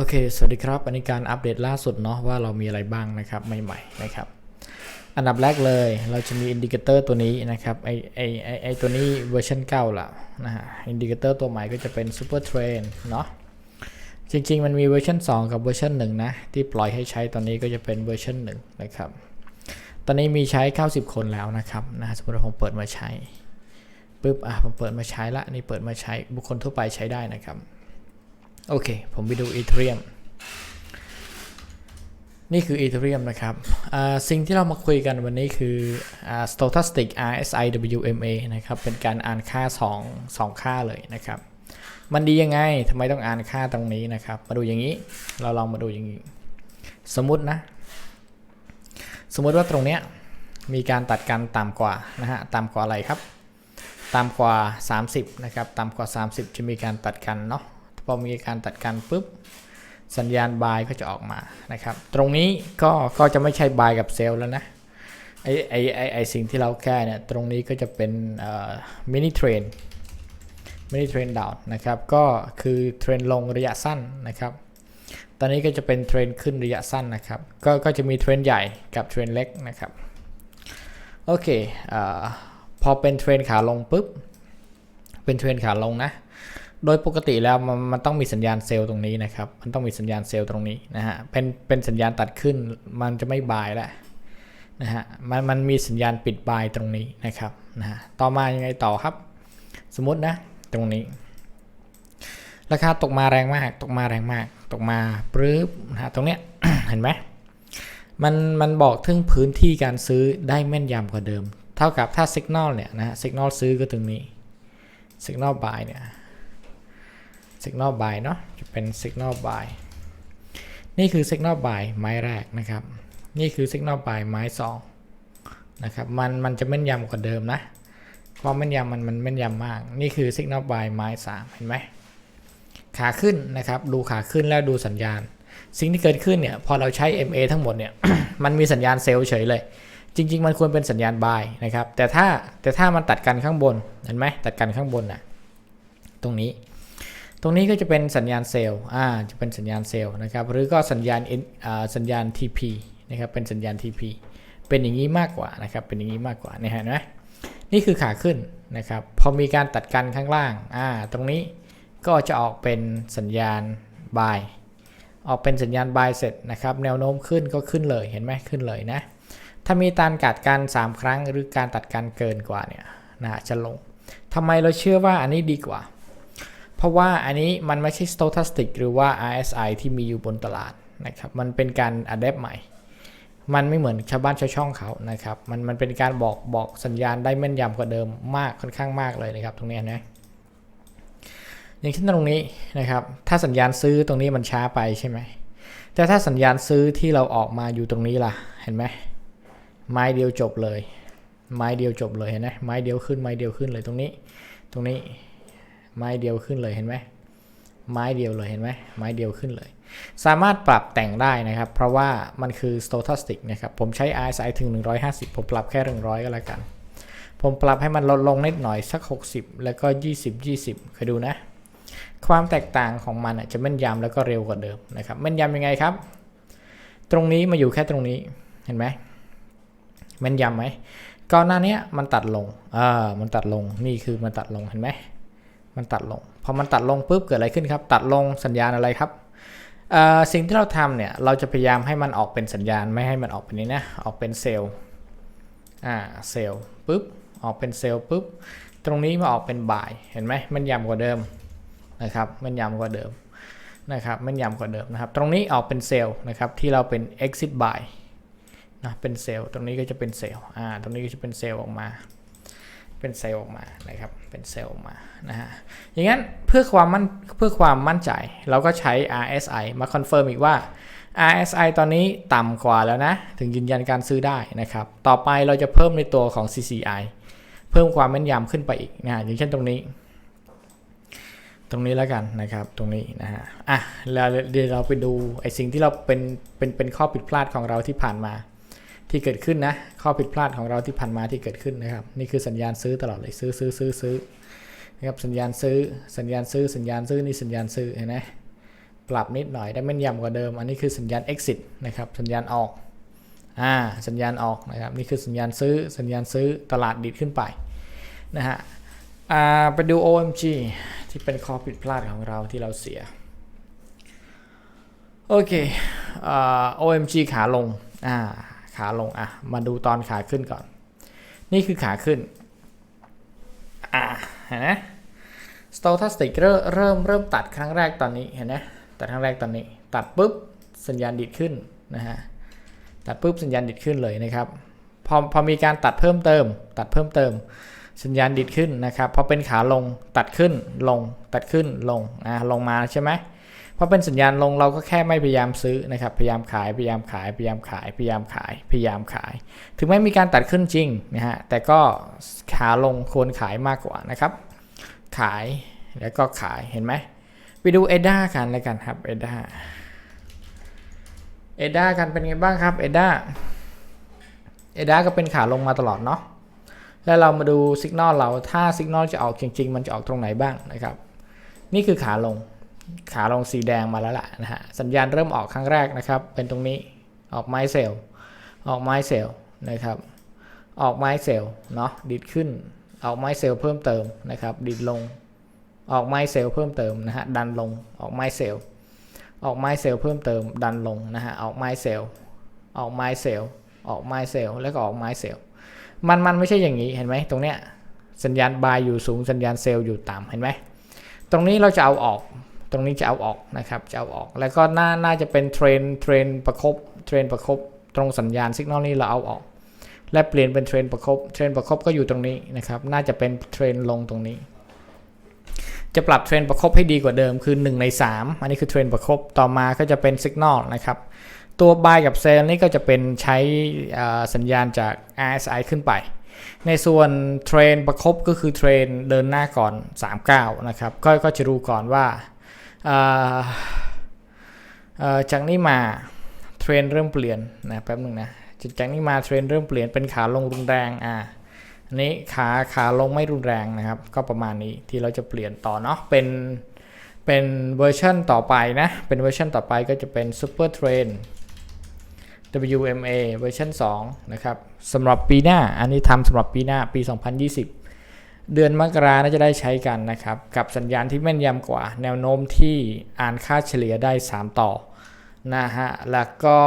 โอเค สวัสดีครับ อันนี้การอัปเดตล่าสุดเนาะว่าเรามีอะไรบ้างนะครับใหม่ๆนะครับ อันดับแรกเลยเราจะมีอินดิเคเตอร์ตัวนี้นะครับไอไอไอไอตัวนี้เวอร์ชันเก่าละนะฮะอินดิเคเตอร์ตัวใหม่ก็จะเป็น Super Train เนาะจริงๆ มันมีเวอร์ชัน2 กับเวอร์ชัน1 นะ ที่ปล่อยให้ใช้ตอนนี้ก็จะเป็นเวอร์ชัน1 นะครับ ตอนนี้มีใช้ 90 คนแล้วนะครับนะสมมติผมเปิดมาใช้ปุ๊บอะผมเปิดมาใช้ละนี่เปิดมาใช้บุคคลทั่วไปใช้ได้นะครับ โอเค ผมไปดู Ethereum นี่คือ Ethereum นะครับสิ่งที่เรามาคุยกันวันนี้คือ Stochastic RSI WMA นะครับ เป็นการอ่านค่า2 2ค่าเลยนะครับ มันดียังไงทำไมต้องอ่านค่าตรงนี้นะครับ มาดูอย่างนี้ เราลองมาดูอย่างนี้ สมมตินะ สมมติว่าตรงเนี้ยมีการตัดกันต่ำกว่านะฮะ ต่ำกว่าอะไรครับ ต่ำกว่า 30 นะครับ ต่ำกว่า 30 จะมีการตัดกันเนาะ อมีการตัดกันปุ๊บสัญญาณบายก็จะออกมานะครับ ตรงนี้ก็ก็จะไม่ใช่บายกับเซลแล้วนะไอไอไอไอสิ่งที่เราแก้เนี่ยตรงนี้ก็จะเป็นมินิเทรนมินิเทรนดาวนะครับก็คือเทรนลงระยะสั้นนะครับตอนนี้ก็จะเป็นเทรนขึ้นระยะสั้นนะครับก็ก็จะมีเทรนใหญ่กับเทรนเล็กนะครับโอเคอพอเป็นเทรนขาลงปุ๊บเป็นเทรนขาลงนะ โดยปกติแล้วมันมันต้องมีสัญญาณเซลล์ตรงนี้นะครับ มันต้องมีสัญญาณเซลล์ตรงนี้นะฮะ เป็นเป็นสัญญาณตัดขึ้น มันจะไม่บายแล้วนะฮะ มันมันมีสัญญาณปิดบายตรงนี้นะครับนะฮะ ต่อมายังไงต่อครับ สมมตินะตรงนี้ ราคาตกมาแรงมาก ตกมาแรงมาก ตกมาปรื๊บนะฮะตรงเนี้ยเห็นไหมมันมันบอกถึงพื้นที่การซื้อได้แม่นยำกว่าเดิม เท่ากับถ้าสัญญาณเนี่ยนะฮะสัญญาณซื้อก็ตรงนี้สัญญาณบายเนี่ย signal by เนาะจะเป็น signal by นี่คือ signal by ไม้แรกนะครับ นี่คือ signal by ไม้2นะครับมันมันจะแม่นยำกว่าเดิมนะความแม่นยำมันมันแม่นยำมาก นี่คือ signal by ไม้3เห็นไหมขาขึ้นนะครับดูขาขึ้นแล้วดูสัญญาณ สิ่งที่เกิดขึ้นเนี่ยพอเราใช้ MA ทั้งหมดเนี่ยมันมีสัญญาณเซลล์เฉยเลย จริง ๆ มันควรเป็นสัญญาณ buy นะครับแต่ถ้าแต่ถ้ามันตัดกันข้างบนเห็นไหมตัดกันข้างบนนะตรงนี้ ตรงนี้ก็จะเป็นสัญญาณเซลล์อ่าจะเป็นสัญญาณเซลล์นะครับ หรือก็สัญญาณอ่าสัญญาณ TP นะครับ เป็นสัญญาณ TP เป็นอย่างนี้มากกว่านะครับ เป็นอย่างนี้มากกว่าเนี่ยเห็นไหมนี่คือขาขึ้นนะครับ พอมีการตัดกันข้างล่าง อ่า ตรงนี้ก็จะออกเป็นสัญญาณ buy ออกเป็นสัญญาณ buy เสร็จนะครับ แนวโน้มขึ้นก็ขึ้นเลย เห็นไหมขึ้นเลยนะ ถ้ามีการกัดกัน 3 ครั้งหรือการตัดกันเกินกว่าเนี่ยนะจะลงทำไมเราเชื่อว่าอันนี้ดีกว่า เพราะว่าอันนี้มันไม่ใช่ stochastic หรือว่า RSI ที่มีอยู่บนตลาดนะครับ มันเป็นการ adapt ใหม่ มันไม่เหมือนชาวบ้านชาวช่องเขานะครับ มันมันเป็นการบอกบอกสัญญาณได้แม่นยำกว่าเดิมมากค่อนข้างมากเลยนะครับ ตรงนี้นะอย่างเช่นตรงนี้นะครับ ถ้าสัญญาณซื้อตรงนี้มันช้าไปใช่ไหม แต่ถ้าสัญญาณซื้อที่เราออกมาอยู่ตรงนี้ล่ะ เห็นไหมไม้เดียวจบเลย ไม้เดียวจบเลยเห็นไหมไม้เดียวขึ้นไม้เดียวขึ้นเลยตรงนี้ ตรงนี้ ไม้เดียวขึ้นเลยเห็นไหมไม้เดียวเลยเห็นไหมไม้เดียวขึ้นเลย สามารถปรับแต่งได้นะครับ เพราะว่ามันคือ stochastic นะครับผมใช้ RSI ถึง 150 ผมปรับแค่ 100 ก็แล้วกัน ผมปรับให้มันลดลงนิดหน่อยสัก 60 แล้วก็ 20 20เคยดูนะ ความแตกต่างของมันจะแม่นยำแล้วก็เร็วกว่าเดิมนะครับแม่นยำยังไงครับ ตรงนี้มาอยู่แค่ตรงนี้เห็นไหมแม่นยำไหมก่อนหน้านี้มันตัดลงอ่ามันตัดลงนี่คือมันตัดลงเห็นไหม มันตัดลง พอมันตัดลงปุ๊บเกิดอะไรขึ้นครับ ตัดลงสัญญาณอะไรครับสิ่งที่เราทำเนี่ยเราจะพยายามให้มันออกเป็นสัญญาณไม่ให้มันออกเป็นนี้นะออกเป็นเซลล์อ่าเซลล์ปุ๊บออกเป็นเซลล์ปุ๊บตรงนี้มาออกเป็นบ่ายเห็นไหมมันยำกว่าเดิมนะครับมันยำกว่าเดิมนะครับมันยำกว่าเดิมนะครับ ตรงนี้ออกเป็นเซลล์นะครับที่เราเป็น exit buy นะเป็นเซลล์ตรงนี้ก็จะเป็นเซลล์อ่าตรงนี้ก็จะเป็นเซลล์ออกมา เป็นเซลล์ออกมานะครับเป็นเซลล์ออกมานะฮะอย่างนั้นเพื่อความมั่นเพื่อความมั่นใจเราก็ใช้ RSI มาคอนเฟิร์มอีกว่า RSI ตอนนี้ต่ำกว่าแล้วนะ ถึงยืนยันการซื้อได้นะครับ ต่อไปเราจะเพิ่มในตัวของ CCI เพิ่มความแม่นยำขึ้นไปอีกนะอย่างเช่นตรงนี้ ตรงนี้แล้วกันนะครับ ตรงนี้นะฮะอะแล้วเดี๋ยวเราไปดูไอ้สิ่งที่เราเป็นเป็นเป็นข้อผิดพลาดของเราที่ผ่านมา ที่เกิดขึ้นนะ ข้อผิดพลาดของเราที่ผ่านมาที่เกิดขึ้นนะครับ นี่คือสัญญาณซื้อตลอดเลยซื้อซื้อซื้อซื้อนะครับสัญญาณซื้อสัญญาณซื้อสัญญาณซื้อนี่สัญญาณซื้อเห็นไหมปรับนิดหน่อยได้แม่นยำกว่าเดิม อันนี้คือสัญญาณ exit นะครับสัญญาณออกอ่าสัญญาณออกนะครับนี่คือสัญญาณซื้อสัญญาณซื้อตลาดดิดขึ้นไปนะฮะอ่าไปดู OMG ที่เป็นข้อผิดพลาดของเราที่เราเสียโอเคอ่า OMG ขาลงอ่า ขาลงอะมาดูตอนขาขึ้นก่อน นี่คือขาขึ้นอ่าเห็นไหมสโตทัสติกเริ่มเริ่มเริ่มตัดครั้งแรกตอนนี้เห็นไหมตัดครั้งแรกตอนนี้ ตัดปุ๊บสัญญาณดิดขึ้นนะฮะตัดปุ๊บสัญญาณดิดขึ้นเลยนะครับพอพอมีการตัดเพิ่มเติม ตัดเพิ่มเติม สัญญาณดิดขึ้นนะครับพอเป็นขาลงตัดขึ้นลงตัดขึ้นลงอ่าลงมาใช่ไหม พอเป็นสัญญาณลงเราก็แค่ไม่พยายามซื้อนะครับพยายามขายพยายามขายพยายามขายพยายามขายพยายามขาย ถึงแม้มีการตัดขึ้นจริงนะฮะแต่ก็ขาลงควรขายมากกว่านะครับ ขายแล้วก็ขายเห็นไหมไปดูเอด้ากันเลยกันครับเอด้าเอด้ากันเป็นไงบ้างครับเอด้าเอด้าก็เป็นขาลงมาตลอดเนาะแล้วเรามาดูสัญญาณเราถ้าสัญญาณจะออกจริง ๆ มันจะออกตรงไหนบ้างนะครับ นี่คือขาลง ขาลงสีแดงมาแล้วล่ะนะฮะสัญญาณเริ่มออกครั้งแรกนะครับ เป็นตรงนี้ออกไม้เซลออกไม้เซลนะครับ ออกไม้เซลเนาะดิดขึ้น ออกไม้เซลเพิ่มเติมนะครับ ดิดลง ออกไม้เซลเพิ่มเติมนะฮะดันลงออกไม้เซลออกไม้เซลเพิ่มเติมดันลงนะฮะออกไม้เซลออกไม้เซลออกไม้เซลแล้วก็ออกไม้เซลมันมันไม่ใช่อย่างนี้เห็นไหมตรงเนี้ยสัญญาณบายอยู่สูงสัญญาณเซลล์อยู่ต่ำเห็นไหมตรงนี้เราจะเอาออก ตรงนี้จะเอาออกนะครับจะเอาออก แล้วก็น่าน่าจะเป็นเทรนเทรนประคบเทรนประคบตรงสัญญาณสัญญาณนี้เราเอาออก และเปลี่ยนเป็นเทรนประคบเทรนประคบก็อยู่ตรงนี้นะครับน่าจะเป็นเทรนลงตรงนี้ จะปรับเทรนประคบให้ดีกว่าเดิมคือ 1 ใน 3 อันนี้คือเทรนประคบต่อมาก็จะเป็นสัญญาณนะครับตัว buy กับ sell นี่ก็จะเป็นใช้สัญญาณจาก RSI ขึ้นไป ในส่วนเทรนประคบก็คือเทรนเดินหน้าก่อน 39 นะครับก็ก็จะดูก่อนว่า จากนี้มาเทรนเริ่มเปลี่ยนนะแป๊บหนึ่งนะจากนี้มาเทรนเริ่มเปลี่ยนเป็นขาลงรุนแรงอ่าอันนี้ขาขาลงไม่รุนแรงนะครับ ก็ประมาณนี้ที่เราจะเปลี่ยนต่อเนาะเป็นเป็นเวอร์ชันต่อไปนะ เป็นเวอร์ชันต่อไปก็จะเป็น Super Train WMA เวอร์ชัน2นะครับสำหรับปีหน้า อันนี้ทำสำหรับปีหน้าปี 2020 เดือนมกราน่าจะได้ใช้กันนะครับ กับสัญญาณที่แม่นยำกว่า แนวโน้มที่อ่านค่าเฉลี่ยได้ 3 ต่อนะฮะ แล้วก็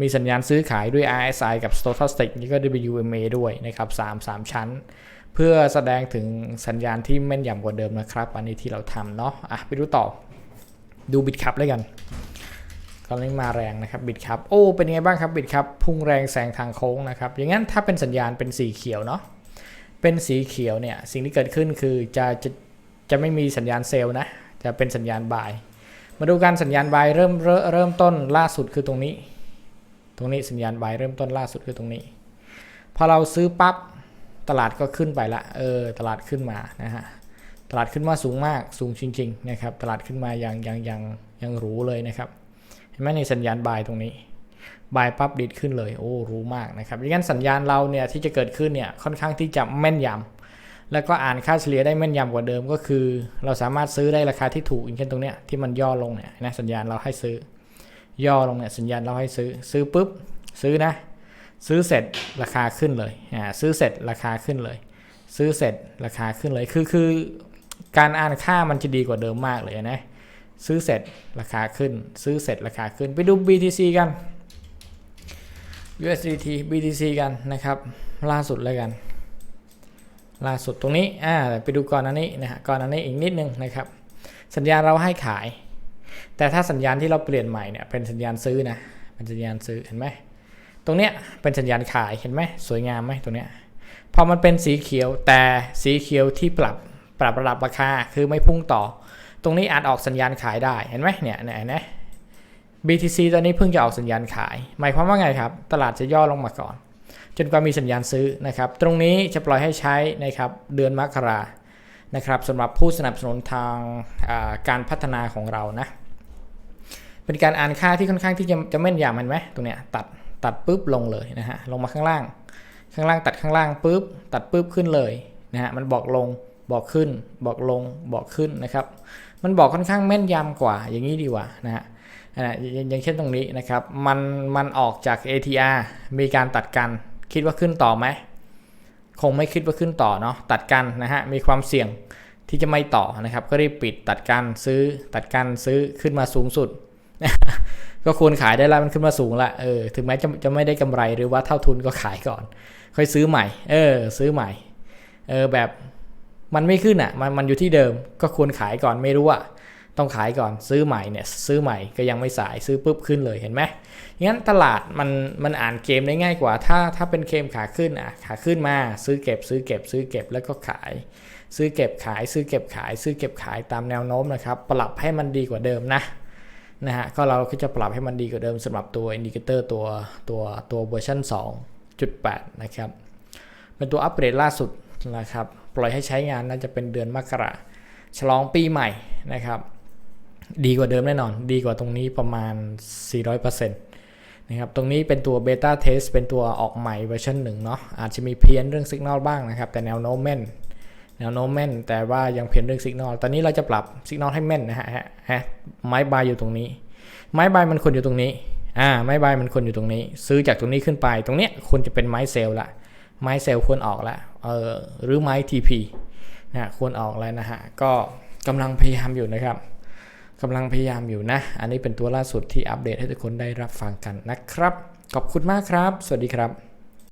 มีสัญญาณซื้อขายด้วย RSI กับ Stochastic นี่ก็ WMA ด้วยนะครับ 3 3 ชั้น เพื่อแสดงถึงสัญญาณที่แม่นยำกว่าเดิมนะครับ อันนี้ที่เราทำเนาะอะไปดูต่อ ดูบิตคัพเลยกันตอนนี้มาแรงนะครับบิตคัพโอ้ เป็นไงบ้างครับบิตคัพพุ่งแรงแซงทางโค้งนะครับ อย่างนั้นถ้าเป็นสัญญาณเป็นสีเขียวเนาะ เป็นสีเขียวเนี่ยสิ่งที่เกิดขึ้นคือจะจะจะไม่มีสัญญาณเซลล์นะจะเป็นสัญญาณบาย มาดูการสัญญาณบายเริ่มเริ่มต้นล่าสุดคือตรงนี้ ตรงนี้สัญญาณบายเริ่มต้นล่าสุดคือตรงนี้ พอเราซื้อปั๊บตลาดก็ขึ้นไปละเออตลาดขึ้นมานะฮะตลาดขึ้นมาสูงมากสูงจริงๆนะครับตลาดขึ้นมาอย่างอย่างอย่างอยังรู้เลยนะครับเห็นไหมในสัญญาณบายตรงนี้ บายปั๊บดิดขึ้นเลยโอ้รู้มากนะครับดังนั้นสัญญาณเราเนี่ยที่จะเกิดขึ้นเนี่ยค่อนข้างที่จะแม่นยำแล้วก็อ่านค่าเฉลี่ยได้แม่นยำกว่าเดิมก็คือ เราสามารถซื้อได้ราคาที่ถูกอย่างเช่นตรงเนี้ยที่มันย่อลงเนี่ยนะสัญญาณเราให้ซื้อย่อลงเนี่ยสัญญาณเราให้ซื้อซื้อปุ๊บซื้อนะ ซื้อเสร็จราคาขึ้นเลยอ่าซื้อเสร็จราคาขึ้นเลย ซื้อเสร็จราคาขึ้นเลยคือคือการอ่านค่ามันจะดีกว่าเดิมมากเลยนะซื้อเสร็จราคาขึ้น ซื้อเสร็จราคาขึ้นไปดู BTC กัน USDT BTC กันนะครับ ล่าสุดเลยกัน ล่าสุดตรงนี้อ่าไปดูก่อนอันนี้นะฮะก่อนอันนี้อีกนิดนึงนะครับ สัญญาณเราให้ขาย แต่ถ้าสัญญาณที่เราเปลี่ยนใหม่เนี่ยเป็นสัญญาณซื้อนะเป็นสัญญาณซื้อเห็นไหมตรงเนี้ยเป็นสัญญาณขายเห็นไหมสวยงามไหมตรงเนี้ยพอมันเป็นสีเขียวแต่สีเขียวที่ปรับปรับระดับราคาคือไม่พุ่งต่อ ตรงนี้อาจออกสัญญาณขายได้เห็นไหมเนี่ยเนี่ยนะ BTC ตอนนี้เพิ่งจะออกสัญญาณขาย หมายความว่าไงครับ ตลาดจะย่อลงมาก่อน จนกว่ามีสัญญาณซื้อนะครับ ตรงนี้จะปล่อยให้ใช้นะครับเดือนมกรานะครับสำหรับผู้สนับสนุนทางการพัฒนาของเรานะ เป็นการอ่านค่าที่ค่อนข้างที่จะจะแม่นยำเห็นไหมตรงเนี้ยตัดตัดปุ๊บลงเลยนะฮะลงมาข้างล่าง ข้างล่างตัดข้างล่างปุ๊บตัดปุ๊บขึ้นเลยนะฮะมันบอกลงบอกขึ้น บอกลงบอกขึ้นนะครับ มันบอกค่อนข้างแม่นยำกว่าอย่างนี้ดีกว่านะฮะ อ่าอย่างเช่นตรงนี้นะครับ มันมันออกจาก ATR มีการตัดกัน คิดว่าขึ้นต่อไหม คงไม่คิดว่าขึ้นต่อเนาะ ตัดกันนะฮะ มีความเสี่ยงที่จะไม่ต่อนะครับ ก็รีบปิดตัดกันซื้อ ตัดกันซื้อขึ้นมาสูงสุด ก็ควรขายได้แล้วมันขึ้นมาสูงละ เออ ถึงแม้จะจะไม่ได้กำไรหรือว่าเท่าทุนก็ขายก่อน ค่อยซื้อใหม่ เออ ซื้อใหม่ เออ แบบมันไม่ขึ้นอะ มันมันอยู่ที่เดิม ก็ควรขายก่อนไม่รู้อะ ต้องขายก่อนซื้อใหม่เนี่ยซื้อใหม่ก็ยังไม่สายซื้อปุ๊บขึ้นเลยเห็นไหมงั้นตลาดมันมันอ่านเกมได้ง่ายกว่า ถ้าถ้าเป็นเกมขาขึ้นอะขาขึ้นมาซื้อเก็บซื้อเก็บซื้อเก็บแล้วก็ขาย ซื้อเก็บขาย ซื้อเก็บขาย ซื้อเก็บขายตามแนวโน้มนะครับปรับให้มันดีกว่าเดิมนะนะฮะก็เราก็จะปรับให้มันดีกว่าเดิมสำหรับตัวอินดิเคเตอร์ตัวตัวตัวเวอร์ชัน2.8 นะครับเป็นตัวอัปเกรดล่าสุดนะครับปล่อยให้ใช้งานน่าจะเป็นเดือนมกราฉลองปีใหม่นะครับ ดีกว่าเดิมแน่นอน ดีกว่าตรงนี้ประมาณ 400%นะครับตรงนี้เป็นตัวเบต้าเทสเป็นตัวออกใหม่เวอร์ชันหนึ่งเนาะอาจจะมีเพี้ยนเรื่องสัญญาณบ้างนะครับ แต่แนวโน้มแม่นแนวโน้มแม่น แต่ว่ายังเพี้ยนเรื่องสัญญาณตอนนี้เราจะปรับสัญญาณให้แม่นนะฮะฮะไม้บายอยู่ตรงนี้ ไม้บายมันควรอยู่ตรงนี้อ่าไม้บายมันควรอยู่ตรงนี้ ซื้อจากตรงนี้ขึ้นไป ตรงเนี้ยควรจะเป็นไม้เซลล์ละไม้เซลล์ควรออกล้วเออหรือไม้ TP นะฮะควรออกแล้วนะฮะก็กำลังพยายามอยู่นะครับ กำลังพยายามอยู่นะ อันนี้เป็นตัวล่าสุดที่อัปเดตให้ทุกคนได้รับฟังกันนะครับ ขอบคุณมากครับ สวัสดีครับ